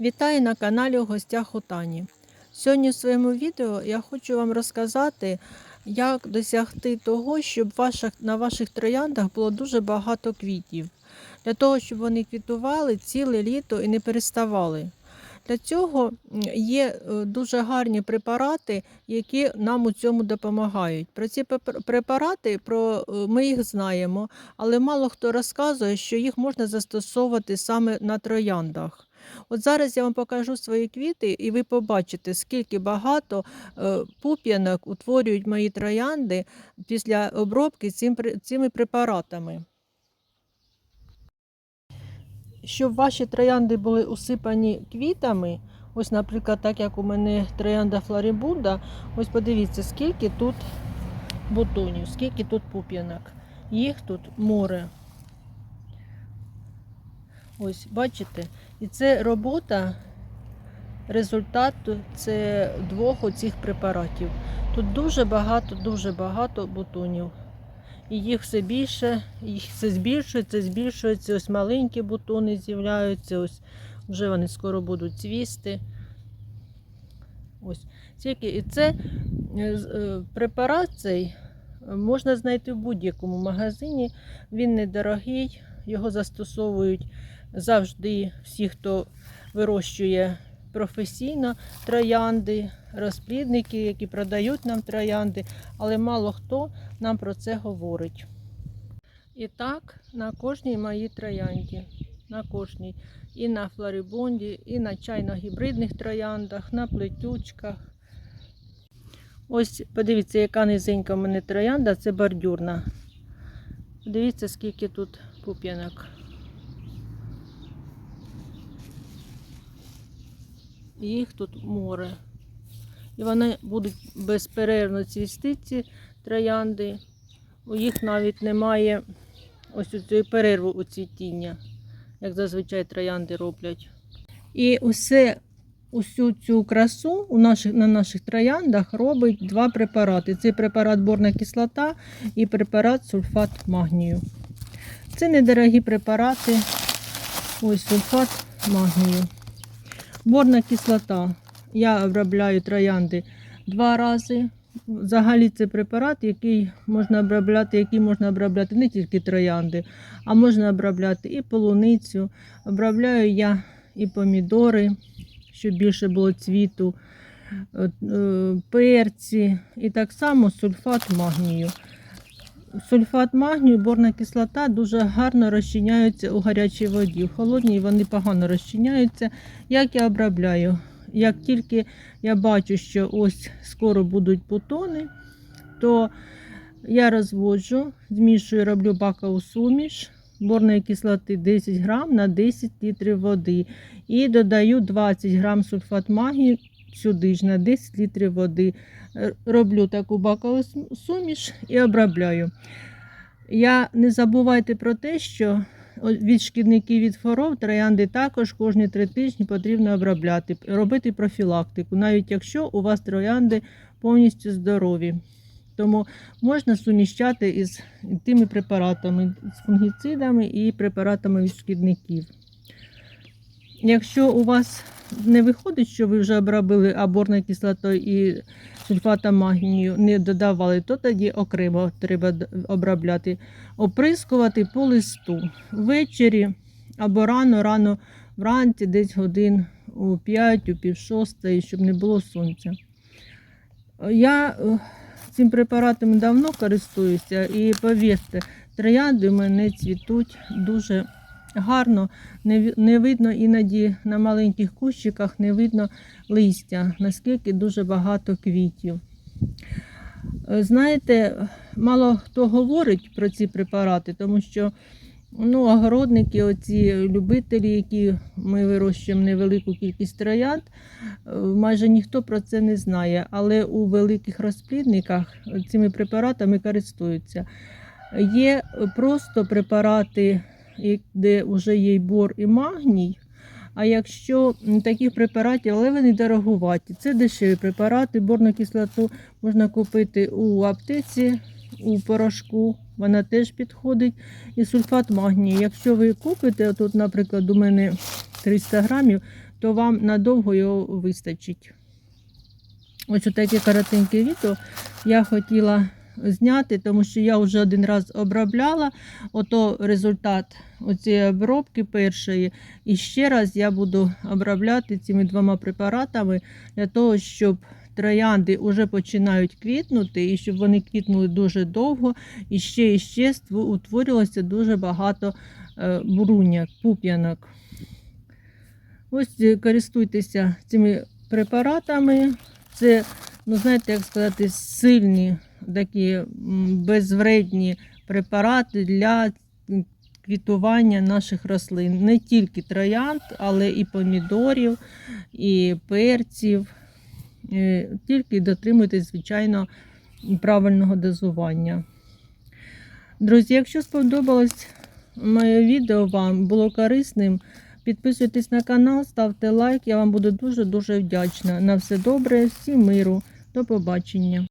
Вітаю на каналі у гостях у Тані. Сьогодні в своєму відео я хочу вам розказати, як досягти того, щоб ваших, на ваших трояндах було дуже багато квітів. Для того, щоб вони квітували ціле літо і не переставали. Для цього є е, дуже гарні препарати, які нам у цьому допомагають. Про ці препарати про, е, ми їх знаємо, але мало хто розказує, що їх можна застосовувати саме на трояндах. От зараз я вам покажу свої квіти, і ви побачите, скільки багато е, пуп'янок утворюють мої троянди після обробки цими препаратами. Щоб ваші троянди були усипані квітами, ось, наприклад, так як у мене троянда Флорібунда, ось подивіться, скільки тут бутонів, скільки тут пуп'янок. Їх тут море. Ось, бачите? І це робота, результат це двох оцих препаратів. Тут дуже багато, дуже багато бутонів. І їх все більше, їх все збільшується, збільшується. Ось маленькі бутони з'являються, ось вже вони скоро будуть цвісти. Ось тільки і це е, е, препарат цей можна знайти в будь-якому магазині. Він недорогий, його застосовують завжди всі, хто вирощує професійно троянди, розплідники, які продають нам троянди, але мало хто нам про це говорить. І так, на кожній моїй троянді, на кожній, і на флорибунді, і на чайно-гібридних трояндах, на плетючках. Ось подивіться, яка низенька в мене троянда, це бордюрна. Дивіться, скільки тут пуп'янок. Їх тут море. І вони будуть безперервно цвісти, ці троянди. У їх навіть немає ось цієї перерви у цвітіння, як зазвичай троянди роблять. І усе, усю цю красу у наших, на наших трояндах робить два препарати. Це препарат борна кислота і препарат сульфат магнію. Це недорогі препарати. Ось сульфат магнію. Борна кислота. Я обробляю троянди два рази. Взагалі це препарат, який можна обробляти, який можна обробляти не тільки троянди, а можна обробляти і полуницю. Обробляю я і помідори, щоб більше було цвіту, е, перці, і так само сульфат магнію. Сульфат магнію, борна кислота дуже гарно розчиняються у гарячій воді. В холодній вони погано розчиняються. Як я обробляю? Як тільки я бачу, що ось скоро будуть бутони, то я розводжу, змішую, роблю бакову суміш борної кислоти 10 грам на 10 літрів води. І додаю 20 грам сульфат магнію сюди ж на 10 літрів води. Роблю таку бакову суміш і обробляю. Я не забувайте про те, що від шкідників від хвороб троянди також кожні три тижні потрібно обробляти, робити профілактику, навіть якщо у вас троянди повністю здорові. Тому можна суміщати із тими препаратами, з фунгіцидами і препаратами від шкідників. Якщо у вас не виходить, що ви вже обробили аборною кислотою і сульфатом магнію не додавали, то тоді окремо треба обробляти, оприскувати по листу ввечері або рано, рано вранці, десь годин у 5, у пів шостої, щоб не було сонця. Я е, цим препаратом давно користуюся і повірте, троянди в мене цвітуть дуже гарно. Не, не видно іноді на маленьких кущиках, не видно листя, наскільки дуже багато квітів. Е, Знаєте, мало хто говорить про ці препарати, тому що ну, огородники, оці любителі, які ми вирощуємо невелику кількість троянд, е, майже ніхто про це не знає, але у великих розплідниках цими препаратами користуються. Є просто препарати, де вже є й бор і магній. А якщо таких препаратів, але вони дороговаті, це дешеві препарати, борну кислоту можна купити у аптеці, у порошку, вона теж підходить. І сульфат магнію. Якщо ви купите, тут, наприклад, у мене 300 грамів, то вам надовго його вистачить. Ось таке коротеньке відео я хотіла зняти, тому що я вже один раз обробляла. Ото результат цієї обробки першої. І ще раз я буду обробляти цими двома препаратами для того, щоб троянди вже починають квітнути, і щоб вони квітнули дуже довго, і ще і ще утворювалося дуже багато е, буруняк, пуп'янок. Ось е, користуйтеся цими препаратами. Це, ну знаєте, як сказати, сильні такі безвредні препарати для квітування наших рослин. Не тільки троянд, але і помідорів, і перців. Е, Тільки дотримуйтесь, звичайно, правильного дозування. Друзі, якщо сподобалось моє відео вам, було корисним, підписуйтесь на канал, ставте лайк, я вам буду дуже-дуже вдячна. На все добре, всім миру, до побачення.